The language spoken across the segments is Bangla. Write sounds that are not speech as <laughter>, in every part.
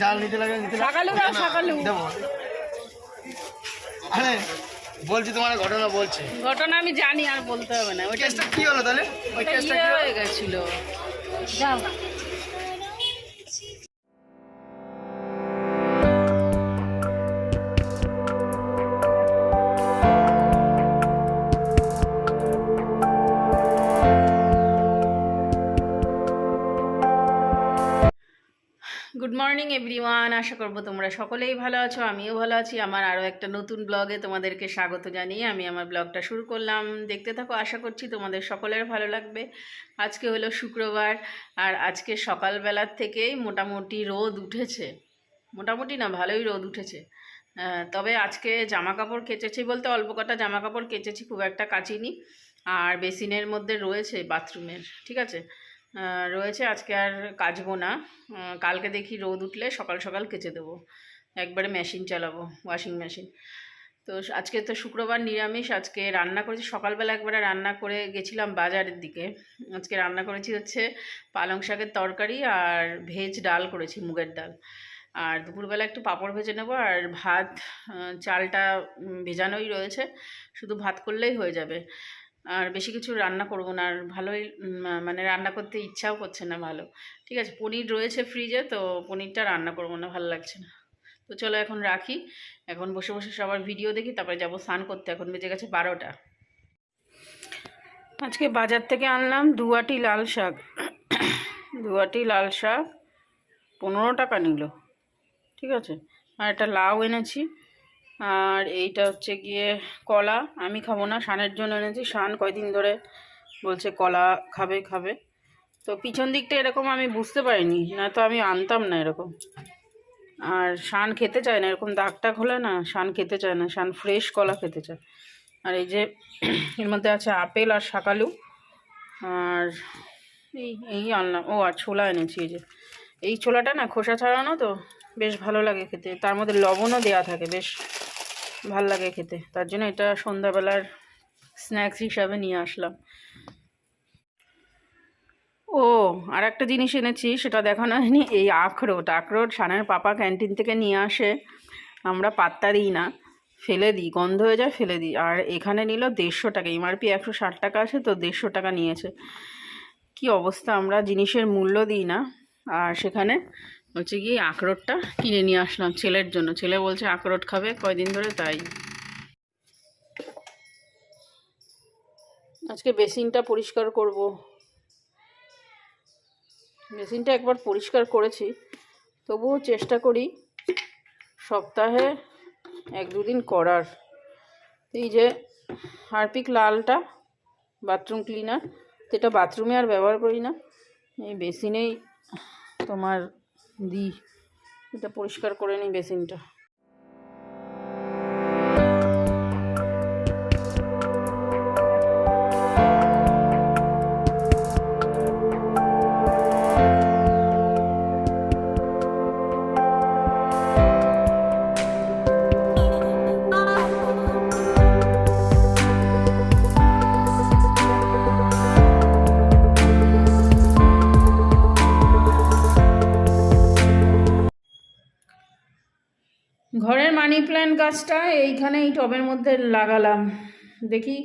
জাল নিতে লাগে নিতে লাগে। সকালে দাও সকালে দেবো। আরে বলছি তোমার ঘটনা বলছি। ঘটনা আমি জানি আর বলতে হবে না। ওই কেসটা কি হলো তাহলে? ওই কেসটা ইয়ে কি হয়ে গেছিল। যাও। মর্নিং এভরিওয়ান আশা করব তোমরা সকলেই ভালো আছো, আমিও ভালো আছি। আমার আরও একটা নতুন ব্লগে তোমাদেরকে স্বাগত জানিয়ে আমি আমার ব্লগটা শুরু করলাম। দেখতে থাকো, আশা করছি তোমাদের সকলের ভালো লাগবে। আজকে হলো শুক্রবার, আর আজকে সকালবেলার থেকেই মোটামুটি রোদ উঠেছে। মোটামুটি না, ভালোই রোদ উঠেছে। তবে আজকে জামা কাপড় কেচেছি বলতে অল্প কটা জামা কাপড় কেচেছি, খুব একটা কাচিনি। আর বেসিনের মধ্যে রয়েছে বাথরুমের, ঠিক আছে? রয়েছে, আজকে আর কাচবো না। কালকে দেখি রোদ উঠলে সকাল সকাল কেচে দেবো। একবারে মেশিন চালাবো ওয়াশিং মেশিন তো আজকে তো শুক্রবার নিরামিষ, আজকে রান্না করেছি। সকালবেলা একবারে রান্না করে গেছিলাম বাজারের দিকে। আজকে রান্না করেছি হচ্ছে পালং শাকের তরকারি আর ভেজ ডাল করেছি, মুগের ডাল। আর দুপুরবেলা একটু পাঁপড় ভেজে নেব আর ভাত চালটা ভেজানোই রয়েছে। শুধু ভাত করলেই হয়ে যাবে। আর বেশি কিছু রান্না করব না, আর ভালোই মানে রান্না করতে ইচ্ছাও করছে না ভালো। ঠিক আছে, পনির রয়েছে ফ্রিজে তো পনিরটা রান্না করব না, ভালো লাগছে না। তো চলো এখন রাখি। এখন বসে বসে সবার ভিডিও দেখি, তারপরে যাব স্নান করতে, এখন বেজে গেছে বারোটা। আজকে বাজার থেকে আনলাম দুয়াটি লাল শাক। দুয়াটি লাল শাক পনেরো টাকা নিল। ঠিক আছে, আর একটা লাউ এনেছি। আর এইটা হচ্ছে গিয়ে কলা। আমি খাব না শানের জন্য এনেছি। শান কয়দিন ধরে বলছে কলা খাবে খাবে। তো পিছন দিকটা এরকম আমি বুঝতে পারিনি না তো আমি আনতাম না এরকম। আর শান খেতে চায় না, এরকম দাগ টাগ হলে না শান খেতে চায় না শান ফ্রেশ কলা খেতে চায়। আর এই যে এর মধ্যে আছে আপেল আর শাকালু। আর এই এই আনলাম, ও আর ছোলা এনেছি এই যে। এই ছোলাটা না খোসা ছাড়ানো তো বেশ ভালো লাগে খেতে। তার মধ্যে লবণও দেওয়া থাকে, বেশ ভালো লাগে খেতে। তার জন্য এটা সন্ধ্যাবেলার স্ন্যাক্স হিসাবে নিয়ে আসলাম। ও আর একটা জিনিস এনেছি, সেটা দেখানো হয়নি। এই আখরোট। আখরোট সানের পাপা ক্যান্টিন থেকে নিয়ে আসে। আমরা পাত্তা দিই না। ফেলে দিই। গন্ধ হয়ে যায়, ফেলে দিই। আর এখানে নিল দেড়শো টাকা। এমআরপি একশো ষাট টাকা আছে, তো দেড়শো টাকা নিয়েছে। কি অবস্থা? আমরা জিনিসের মূল্য দিই না। আর সেখানে হচ্ছে কি আখরোটটা কিনে নিয়ে আসলাম ছেলের জন্য। ছেলে বলছে, আখরোট খাবে কয়দিন ধরে? তাই। আজকে বেসিনটা পরিষ্কার করব। বেসিনটা একবার পরিষ্কার করেছি। তবুও চেষ্টা করি সপ্তাহে এক দুদিন করার। এই যে হারপিক লালটা, বাথরুম ক্লিনার, যেটা বাথরুমে আর ব্যবহার করি না, এই বেসিনেই তোমার দিই। এটা পরিষ্কার করে নিই বেসিনটা। গাছটা এইখানে এই টবের মধ্যে লাগালাম। দেখি,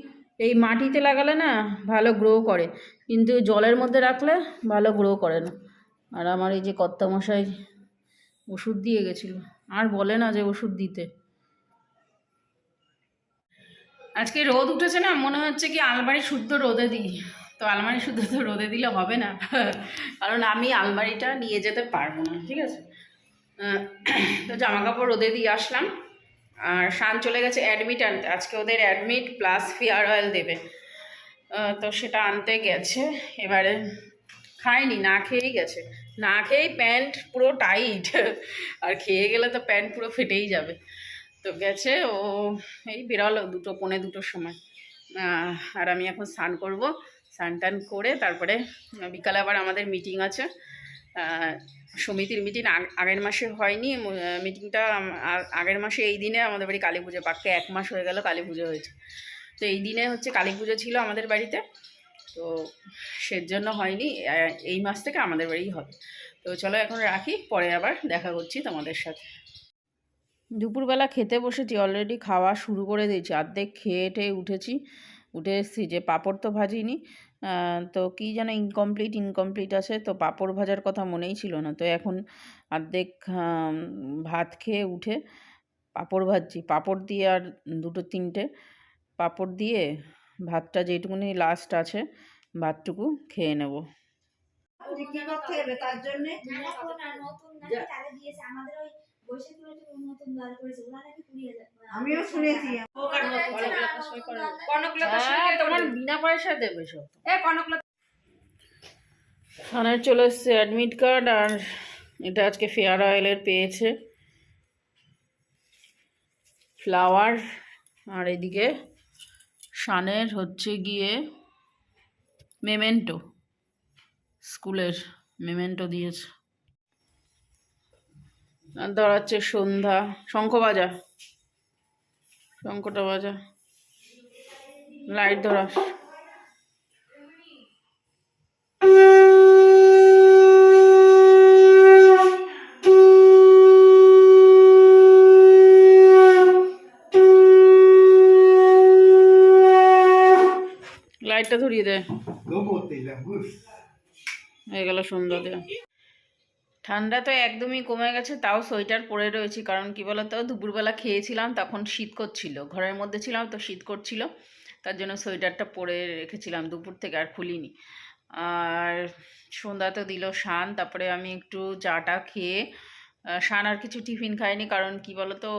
এই মাটিতে লাগালে না ভালো গ্রো করে, কিন্তু জলের মধ্যে রাখলে ভালো গ্রো করে না। আর আমার এই যে কর্তামশাই ওষুধ দিয়ে গেছিল, আর বলে না যে ওষুধ দিতে। আজকে রোদ উঠেছে না, মনে হচ্ছে কি আলমারি শুদ্ধ রোদে দিই। তো আলমারি শুদ্ধ তো রোদে দিলে হবে না, কারণ আমি আলমারিটা নিয়ে যেতে পারব না, ঠিক আছে? তো জামা কাপড় রোদে দিয়ে আসলাম। আর শান চলে গেছে অ্যাডমিট আনতে। আজকে ওদের অ্যাডমিট প্লাস ফেয়ার অয়েল দেবে। তো সেটা আনতে গেছে। এবারে খায়নি, না খেয়েই গেছে। না খেয়েই প্যান্ট পুরো টাইট <laughs> আর খেয়ে গেলে তো প্যান্ট পুরো ফেটেই যাবে। তো গেছে, ও এই বেরোলো দুটো, পৌনে দুটোর সময়। আর আমি এখন স্নান করব। স্নান টান করে তারপরে বিকালে আবার আমাদের মিটিং আছে। সমিতির মিটিং আগের মাসে হয়নি মিটিংটা আগের মাসে এই দিনে আমাদের বাড়ি কালী পুজো, পাক্কে এক মাস হয়ে গেল কালী পুজো হয়েছে। তো এই দিনে হচ্ছে কালী পুজো ছিল আমাদের বাড়িতে, তো সেজন্য হয়নি এই মাস থেকে আমাদের বাড়িই হবে। তো চলো এখন রাখি, পরে আবার দেখা করছি তোমাদের সাথে। দুপুরবেলা খেতে বসেছি অলরেডি খাওয়া শুরু করে দিয়েছি, অর্ধেক খেয়ে উঠেছি, উঠে এসেছি যে পাঁপড় তো ভাজিনি তো কী যেন ইনকমপ্লিট ইনকমপ্লিট আছে। তো পাঁপড় ভাজার কথা মনেই ছিল না। তো এখন অর্ধেক ভাত খেয়ে উঠে পাঁপড় ভাজছি। পাঁপড় দিয়ে আর দুটো তিনটে। পাঁপড় দিয়ে ভাতটা যেটুকুনি লাস্ট আছে ভাতটুকু খেয়ে নেব। তার জন্য। আমিও শুনেছি। হ্যাঁ, তোমার বিনা পয়সা দেবে সব। থানায় চলে এসছে অ্যাডমিট কার্ড আর এটা আজকে ফেয়ার অয়েলের পেয়েছে। ফ্লাওয়ার আর এদিকে শানের হচ্ছে গিয়ে মেমেন্টো স্কুলের মেমেন্টো দিয়েছে। আর দাঁড়াচ্ছে সন্ধ্যা শঙ্খ বাজা শঙ্খটা বাজা। লাইট ধরা লাইটটা ধরিয়ে দেয় হয়ে গেল সন্ধ্যা দেওয়া ঠান্ডা তো একদমই কমে গেছে, তাও সোয়েটার পরে রয়েছি, কারণ কি বলতো, দুপুরবেলা খেয়েছিলাম, তখন শীত করছিল, ঘরের মধ্যে ছিলাম তো শীত করছিল, তার জন্য সোয়েটারটা পরে রেখেছিলাম, দুপুর থেকে আর খুলিনি। আর সন্ধ্যা তো দিল শান তারপরে আমি একটু চাটা খেয়ে শান আর কিছু টিফিন খাইনি, কারণ কি বলতো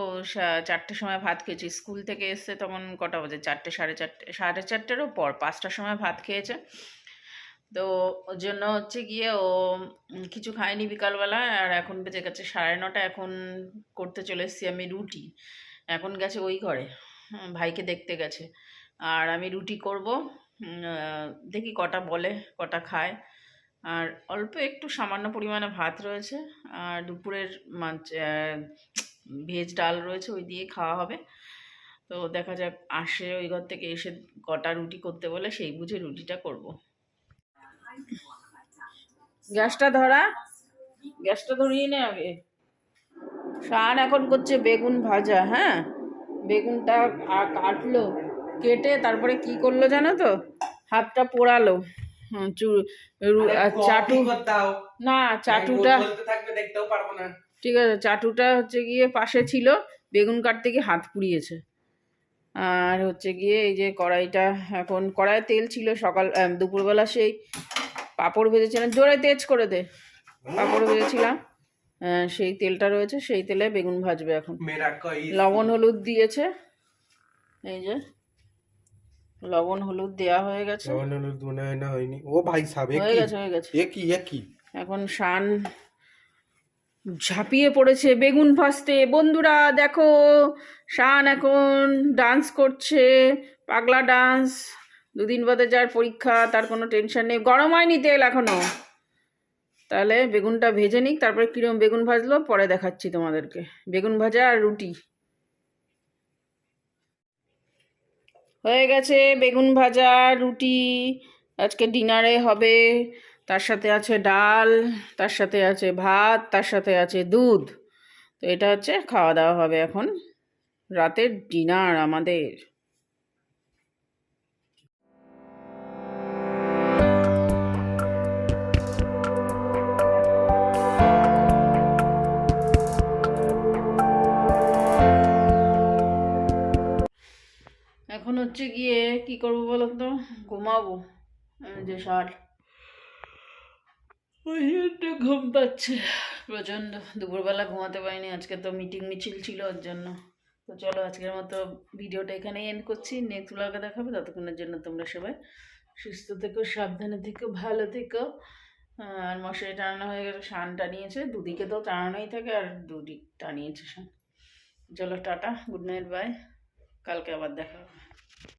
চারটের সময় ভাত খেয়েছি, স্কুল থেকে এসছে তখন কটা বাজে, চারটে, সাড়ে চারটে, সাড়ে চারটেরও পর, পাঁচটার সময় ভাত খেয়েছে। তো ওর জন্য হচ্ছে গিয়ে ও কিছু খায়নি বিকালবেলা আর এখন বেজে গেছে সাড়ে নটা। এখন করতে চলে এসেছি আমি রুটি। এখন গেছে ওই ঘরে ভাইকে দেখতে গেছে। আর আমি রুটি করব দেখি কটা বলে, কটা খায়। আর অল্প একটু সামান্য পরিমাণে ভাত রয়েছে। আর দুপুরের মাছ ভেজ ডাল রয়েছে, ওই দিয়ে খাওয়া হবে। তো দেখা যাক, আসে ওই ঘর থেকে এসে কটা রুটি করতে বলে, সেই বুঝে রুটিটা করব। গ্যাসটা ধরা। গ্যাসটা ধরিয়ে নে আগে। শান এখন করছে বেগুন ভাজা হ্যাঁ? বেগুনটা কাটলো কেটে তারপরে কি করল জানো তো? হাতটা পোড়ালো। চাটু না চাটুটা পারব না। ঠিক আছে চাটুটা হচ্ছে গিয়ে পাশে ছিল বেগুন কাটতে গিয়ে হাত পুড়িয়েছে। আর হচ্ছে গিয়ে এই যে কড়াইটা এখন কড়াইয়ে তেল ছিল সকাল দুপুরবেলা সেই পাঁপড় ভেজেছিলাম। জোরে তেজ করে দে। পাঁপড় ভেজেছিলাম। সেই তেলটা রয়েছে সেই তেলে বেগুন ভাজবে এখন। লবণ হলুদ দিয়েছে। এই যে লবণ হলুদ দেয়া হয়ে গেছে। লবণ হলুদ মনে হয় না হয়নি। ও ভাই সাহেব হয়ে কি? গেছে হয়ে গেছে। এ কি এ কি? এখন শান ঝাঁপিয়ে পড়েছে বেগুন ভাজতে। বন্ধুরা দেখো শান এখন ডান্স করছে পাগলা ডান্স দুদিন বাদে যার পরীক্ষা, তার কোনো টেনশন নেই। গরম হয়নি তেল এখনও তাহলে বেগুনটা ভেজে নিক, তারপরে কীরকম বেগুন ভাজলো পরে দেখাচ্ছি তোমাদেরকে। বেগুন ভাজা আর রুটি। হয়ে গেছে বেগুন ভাজা, রুটি। আজকে ডিনারে হবে, তার সাথে আছে ডাল, তার সাথে আছে ভাত, তার সাথে আছে দুধ। তো এটা হচ্ছে খাওয়া দাওয়া হবে এখন। রাতের ডিনার আমাদের। হচ্ছে গিয়ে, কি করব বলো তো? ঘুমাবো। যে ওই জন্য ঘুম পাচ্ছে। প্রচণ্ড। দুপুরবেলা ঘুমাতে পারিনি। আজকে তো মিটিং মিছিল ছিল ওর জন্য। তো চলো আজকের মতো ভিডিওটা এখানেই এন্ড করছি। নেক্সট ব্লগে দেখাবে। ততক্ষণের জন্য তোমরা সবাই সুস্থ থেকো, সাবধানে থেকো, ভালো থেকো। আর মশারি টানানো হয়ে গেলে শান টানিয়েছে। দুদিকে তো টানানোই থাকে আর দুদিক টানিয়েছে শান। চলো টাটা গুড নাইট বাই কালকে আবার দেখা হবে।